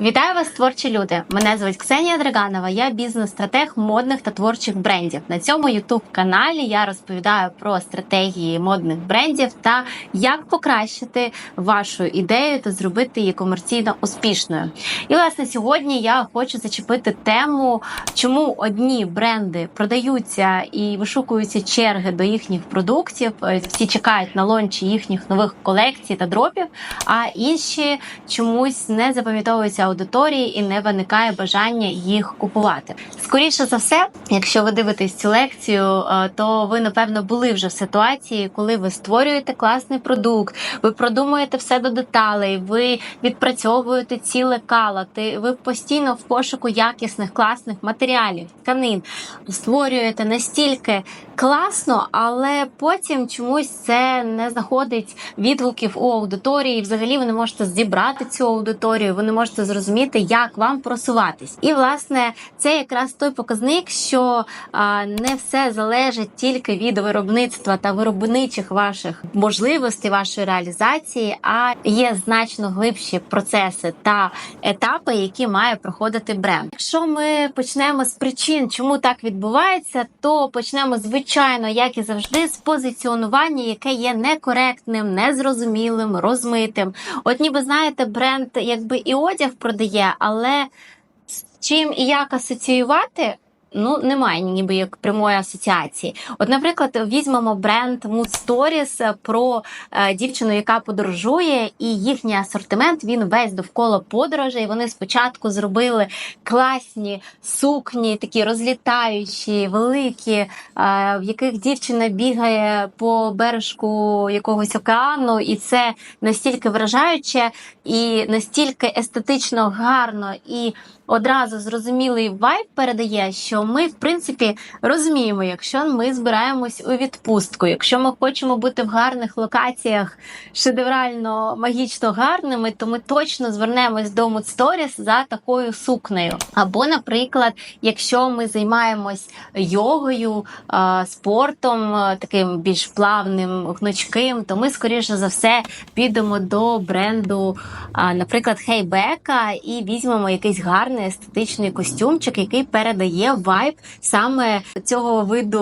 Вітаю вас, творчі люди! Мене звуть Ксенія Драганова. Я бізнес-стратег модних та творчих брендів. На цьому youtube каналі я розповідаю про стратегії модних брендів та як покращити вашу ідею та зробити її комерційно успішною. І власне сьогодні я хочу зачепити тему, чому одні бренди продаються і вишукуються черги до їхніх продуктів. е, Всі чекають на лончі їхніх нових колекцій та дропів, а інші чомусь не запам'ятовуються аудиторії і не виникає бажання їх купувати. Скоріше за все, якщо ви дивитесь цю лекцію, е, то ви напевно були вже в ситуації, коли ви створюєте класний продукт, ви продумуєте все до деталей, ви відпрацьовуєте ці лекала, ви постійно в пошуку якісних класних матеріалів, тканин, створюєте настільки класно, але потім чомусь це не знаходить відгуків у аудиторії. Взагалі ви не можете зібрати цю аудиторію, ви не можете зрозуміти, як вам просуватись. І власне це якраз той показник, що а, не все залежить тільки від виробництва та виробничих ваших можливостей, вашої реалізації, а є значно глибші процеси та етапи, які має проходити бренд. Якщо ми почнемо з причин, чому так відбувається, то почнемо звичайно, як і завжди, з позиціонування, яке є некоректним, незрозумілим, розмитим. От ніби знаєте, бренд якби і одяг продає, але з чим і як асоціювати. Ну, немає ніби як прямої асоціації. От, наприклад, візьмемо бренд Mood Stories про е, дівчину, яка подорожує, і їхній асортимент він весь довкола подорожей. Вони спочатку зробили класні сукні, такі розлітаючі, великі, е, в яких дівчина бігає по бережку якогось океану, і це настільки вражаюче і настільки естетично гарно і одразу зрозумілий вайб передає, що ми, в принципі, розуміємо, якщо ми збираємось у відпустку, якщо ми хочемо бути в гарних локаціях шедеврально магічно гарними, то ми точно звернемось до Stories за такою сукнею. Або, наприклад, якщо ми займаємось йогою, спортом, таким більш плавним, гнучким, то ми, скоріше за все, підемо до бренду, наприклад, Хейбека, і візьмемо якийсь гарний естетичний костюмчик, який передає вайб саме цього виду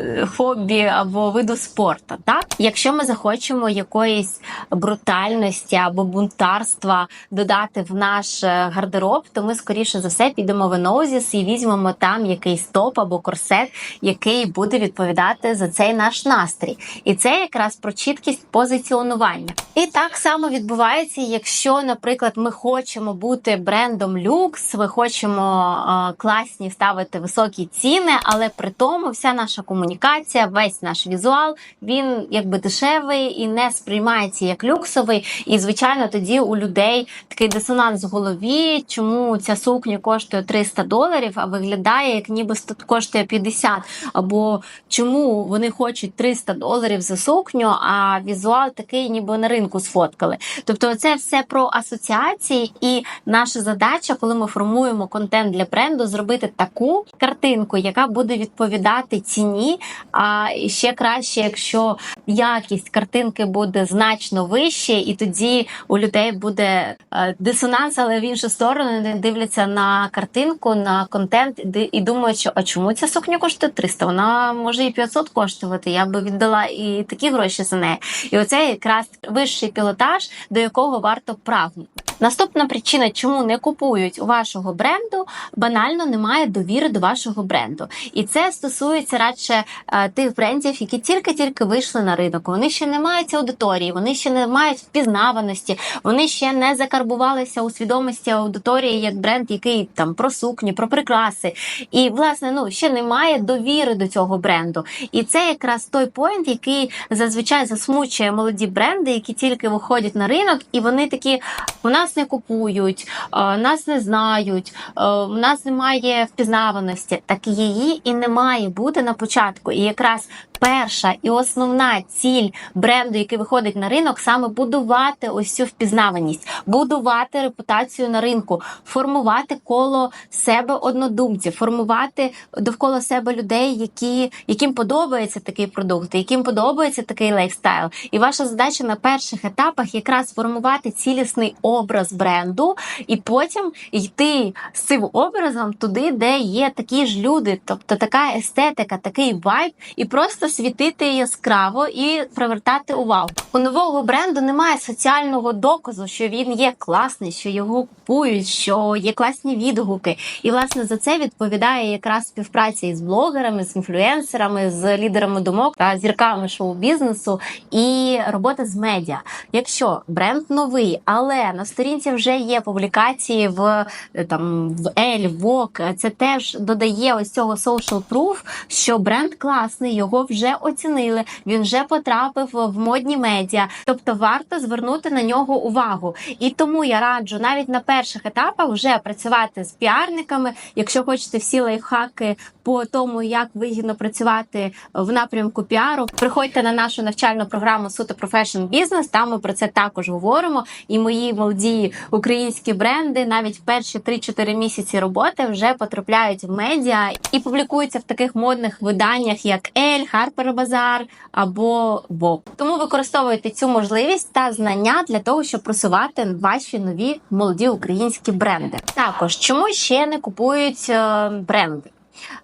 е, хобі або виду спорту. Так, якщо ми захочемо якоїсь брутальності або бунтарства додати в наш е, гардероб, то ми скоріше за все підемо в Енозіс і візьмемо там якийсь топ або корсет, який буде відповідати за цей наш настрій. І це якраз про чіткість позиціонування. І так само відбувається, якщо, наприклад, ми хочемо бути брендом люкс, ми хочемо е, класні ставити високі ціни, але при тому вся наша комунікація, весь наш візуал, він якби дешевий і не сприймається як люксовий. І звичайно, тоді у людей такий дисонанс в голові, чому ця сукня коштує 300 доларів, а виглядає як ніби коштує 50. Або чому вони хочуть 300 доларів за сукню, а візуал такий, ніби на ринку сфоткали. Тобто, це все про асоціації, і наша задача, коли ми формуємо контент для бренду, зробити таку картинку, яка буде відповідати ціні. А ще краще, якщо якість картинки буде значно вище, і тоді у людей буде е, дисонанс, але в іншу сторону вони дивляться на картинку, на контент і думають, що а чому ця сукня коштує 300? Вона може і 500 коштувати. Я би віддала і такі гроші за неї. І оце якраз вищий пілотаж, до якого варто прагнути. Наступна причина, чому не купують у вашого бренду, банально немає довіри до вашого бренду. І це стосується радше е, тих брендів, які тільки-тільки вийшли на ринок. Вони ще не мають аудиторії, вони ще не мають впізнаваності, вони ще не закарбувалися у свідомості аудиторії як бренд, який там про сукні, про прикраси. І власне ну ще немає довіри до цього бренду. І це якраз той поінт, який зазвичай засмучує молоді бренди, які тільки виходять на ринок, і вони такі: у нас не купують, е, нас не знають, в у нас немає впізнаваності. Так її і не має бути на початку. І якраз перша і основна ціль бренду, який виходить на ринок, саме будувати ось цю впізнаваність, будувати репутацію на ринку, формувати коло себе однодумців, формувати довкола себе людей, які, яким подобається такий продукт, яким подобається такий лайфстайл. І ваша задача на перших етапах якраз формувати цілісний образ бренду, і потім йти з цим образом туди, де є такі ж люди, тобто така естетика, такий вайб, і просто світити яскраво і привертати увагу. У нового бренду немає соціального доказу, що він є класний, що його купують, що є класні відгуки. І власне за це відповідає якраз співпраця із блогерами, з інфлюенсерами, з лідерами думок та зірками шоу-бізнесу і робота з медіа. Якщо бренд новий, але на сторінці вже є публікації в там в Ель, Vogue, це теж додає ось цього social proof, що бренд класний, його вже оцінили. Він вже потрапив в модні медіа, тобто варто звернути на нього увагу. І тому я раджу навіть на перших етапах вже працювати з піарниками. Якщо хочете всі лайфхаки по тому, як вигідно працювати в напрямку піару, приходьте на нашу навчальну програму Суто Profession Business, Там ми про це також говоримо. І мої молоді українські бренди навіть перші 3-4 місяці роботи вже потрапляють в медіа і публікуються в таких модних виданнях, як Ель, Harper Bazaar або Vogue. Тому використовуйте цю можливість та знання для того, щоб просувати ваші нові молоді українські бренди. Також чому ще не купують е, бренди?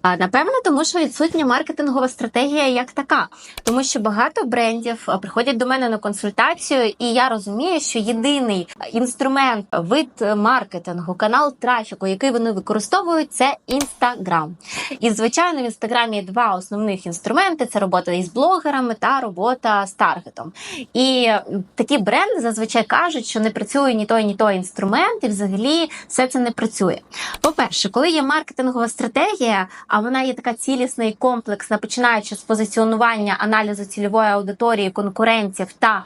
А, Напевно, тому що відсутня маркетингова стратегія як така, тому що багато брендів приходять до мене на консультацію, і я розумію, що єдиний інструмент, вид маркетингу, канал трафіку, який вони використовують, це інстаграм. І звичайно, в інстаграмі є два основних інструменти: це робота із блогерами та робота з таргетом. І такі бренди зазвичай кажуть, що не працює ні той, ні той інструмент, і взагалі все це не працює. По-перше, коли є маркетингова стратегія а вона є така цілісна і комплексна, починаючи з позиціонування аналізу цільової аудиторії, конкурентів та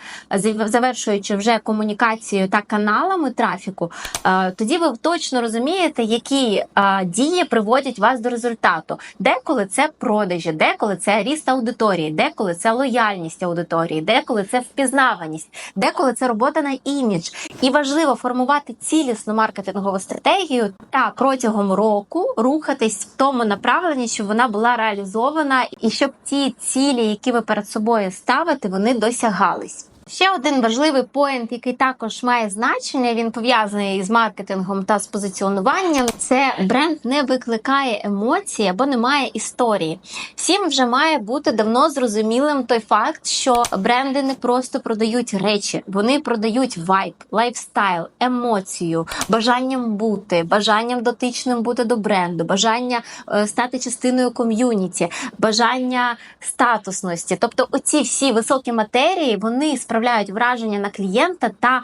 завершуючи вже комунікацією та каналами трафіку, е, тоді ви точно розумієте, які е, дії приводять вас до результату. Деколи це продажі, деколи це ріст аудиторії, деколи це лояльність аудиторії, деколи це впізнаваність, деколи це робота на імідж. І важливо формувати цілісну маркетингову стратегію та протягом року рухатись в тому направленні, щоб вона була реалізована, і щоб ті цілі, які ви перед собою ставите, вони досягались. Ще один важливий поінт, який також має значення, він пов'язаний з маркетингом та з позиціонуванням. Це бренд не викликає емоції або не має історії. Всім вже має бути давно зрозумілим той факт, що бренди не просто продають речі, вони продають вайб, лайфстайл, емоцію, бажанням бути, бажанням дотичним бути до бренду, бажання е, стати частиною ком'юніті, бажання статусності. Тобто, оці всі високі матерії вони справляють враження на клієнта та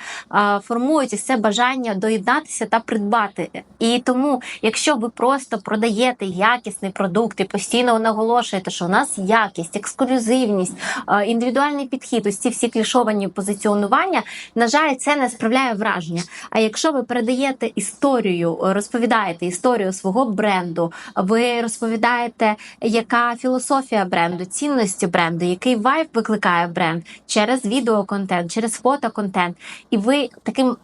формують із це бажання доєднатися та придбати. І тому, якщо ви просто продаєте якісний продукт і постійно наголошуєте, що у нас якість, ексклюзивність, індивідуальний підхід, ось ці всі клішовані позиціонування, на жаль, це не справляє враження. А якщо ви передаєте історію, розповідаєте історію свого бренду, ви розповідаєте, яка філософія бренду, цінності бренду, який вайб викликає бренд через відео відеоконтент, через фотоконтент, і ви таким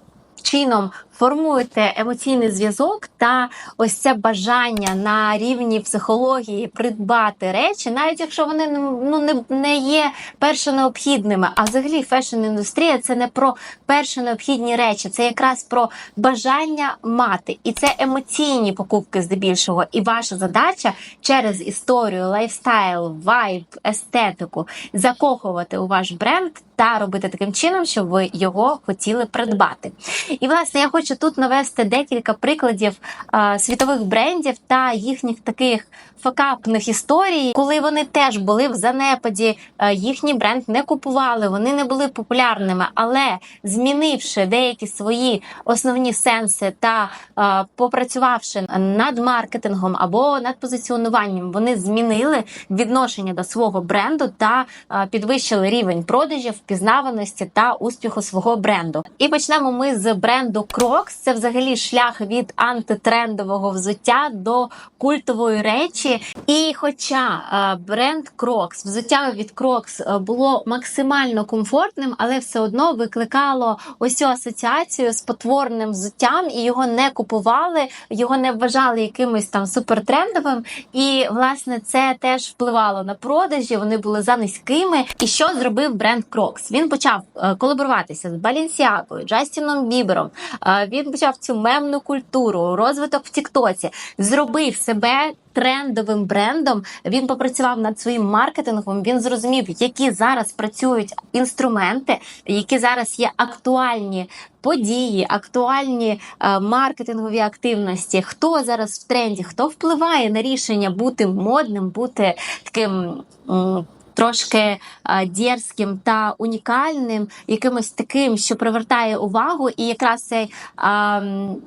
чином формуєте емоційний зв'язок та ось це бажання на рівні психології придбати речі, навіть якщо вони ну не, не є перше необхідними. А взагалі фешн-індустрія це не про перші необхідні речі, це якраз про бажання мати. І це емоційні покупки здебільшого. І ваша задача через історію, лайфстайл, вайб, естетику закохувати у ваш бренд та робити таким чином, щоб ви його хотіли придбати. І власне я хочу тут навести декілька прикладів а, світових брендів та їхніх таких факапних історій, коли вони теж були в занепаді, а, їхній бренд не купували, вони не були популярними, але змінивши деякі свої основні сенси та а, попрацювавши над маркетингом або над позиціонуванням, вони змінили відношення до свого бренду та а, підвищили рівень продажів, впізнаваності та успіху свого бренду. І почнемо ми з бренду. Crocs – це взагалі шлях від антитрендового взуття до культової речі. І хоча е, бренд Crocs, взуття від Crocs е, було максимально комфортним, але все одно викликало ось цю асоціацію з потворним взуттям, і його не купували, його не вважали якимось там супертрендовим. І власне це теж впливало на продажі. Вони були за низькими. І що зробив бренд Crocs? Він почав е, колаборуватися з Balenciaga, Джастіном Бібером. Він почав цю мемну культуру, розвиток в Тіктоці, зробив себе. Трендовим брендом він попрацював над своїм маркетингом. Він зрозумів, які зараз працюють інструменти, які зараз є актуальні події, актуальні е, маркетингові активності. Хто зараз в тренді, хто впливає на рішення бути модним, бути таким. м, Трошки а, дерзким та унікальним, якимось таким, що привертає увагу, і якраз цей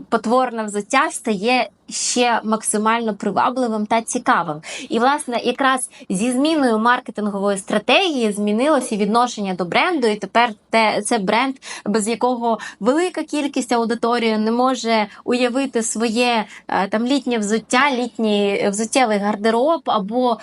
потворне взуття стає ще максимально привабливим та цікавим. І власне, якраз зі зміною маркетингової стратегії змінилося відношення до бренду, і тепер те це бренд, без якого велика кількість аудиторії не може уявити своє е, там літнє взуття, літній взуттєвий гардероб або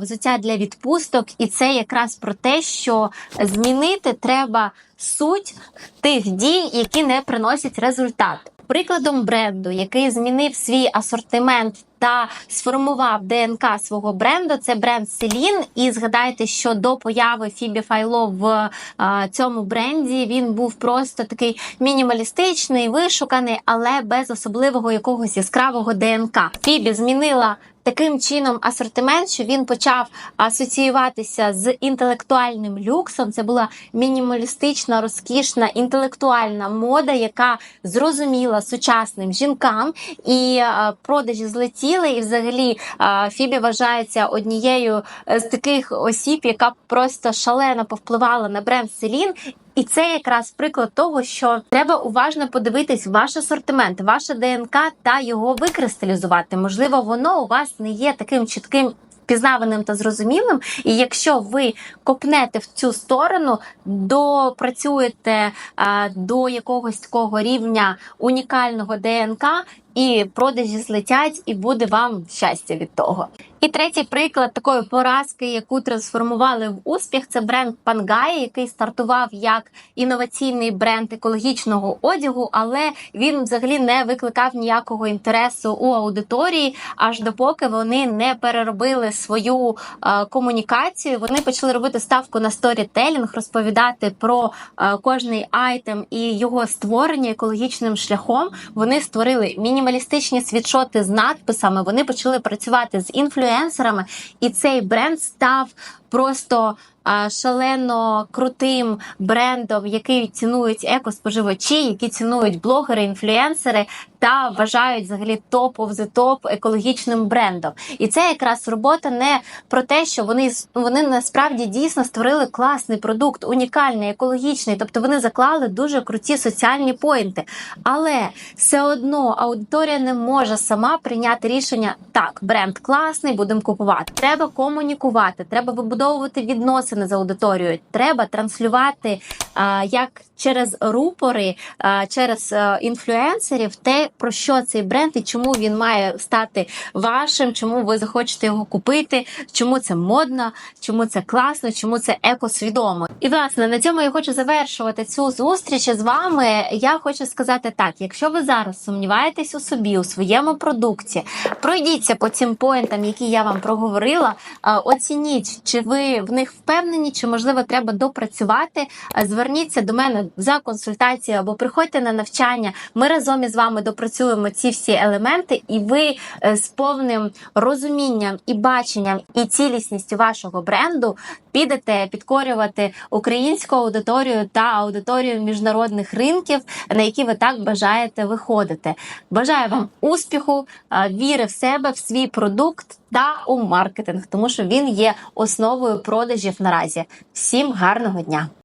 взуття для відпусток. І це якраз про те, що змінити треба суть тих дій, які не приносять результат. Прикладом бренду, який змінив свій асортимент та сформував ДНК свого бренду, це бренд Селін. І згадайте, що до появи Фібі Файло в а, цьому бренді він був просто такий мінімалістичний, вишуканий, але без особливого якогось яскравого ДНК. Фібі змінила. Таким чином асортимент, що він почав асоціюватися з інтелектуальним люксом. Це була мінімалістична, розкішна інтелектуальна мода, яка зрозуміла сучасним жінкам, і е, продажі злетіли. І, взагалі, е, Фібі вважається однією з таких осіб, яка просто шалено повпливала на бренд Селін. І це якраз приклад того, що треба уважно подивитись ваш асортимент, ваше ДНК та його викристалізувати. Можливо, воно у вас не є таким чітким. Пізнаваним та зрозумілим, і якщо ви копнете в цю сторону, допрацюєте а, до якогось такого рівня унікального ДНК, і продажі злетять, і буде вам щастя від того. І третій приклад такої поразки, яку трансформували в успіх, це бренд Пангая, який стартував як інноваційний бренд екологічного одягу, але він взагалі не викликав ніякого інтересу у аудиторії, аж допоки вони не переробили свою е, комунікацію. Вони почали робити ставку на сторітелінг, розповідати про е, кожний айтем і його створення екологічним шляхом. Вони створили мінімалістичні світшоти з надписами. Вони почали працювати з інфлюенсерами, і цей бренд став просто а, шалено крутим брендом, який цінують екоспоживачі, які цінують блогери, інфлюенсери та вважають взагалі топ of the топ екологічним брендом. І це якраз робота не про те, що вони вони насправді дійсно створили класний продукт, унікальний, екологічний, тобто вони заклали дуже круті соціальні поінти. Але все одно аудиторія не може сама прийняти рішення так, бренд класний, будемо купувати. Треба комунікувати, треба вибудовувати відносини з аудиторією. Треба транслювати а, як через рупори, через інфлюенсерів, те про що цей бренд і чому він має стати вашим, чому ви захочете його купити, чому це модно, чому це класно, чому це екосвідомо. І власне на цьому я хочу завершувати цю зустріч з вами. Я хочу сказати так: якщо ви зараз сумніваєтесь у собі, у своєму продукті, пройдіться по цим поінтам, які я вам проговорила. Оцініть, чи ви в них впевнені, чи можливо треба допрацювати. Зверніться до мене за консультацією або приходьте на навчання. Ми разом із вами допрацюємо ці всі елементи, і ви е, з повним розумінням і баченням і цілісністю вашого бренду підете підкорювати українську аудиторію та аудиторію міжнародних ринків, на які ви так бажаєте виходити. Бажаю вам успіху, е, віри в себе, в свій продукт та у маркетинг, тому що він є основою продажів наразі. Всім гарного дня!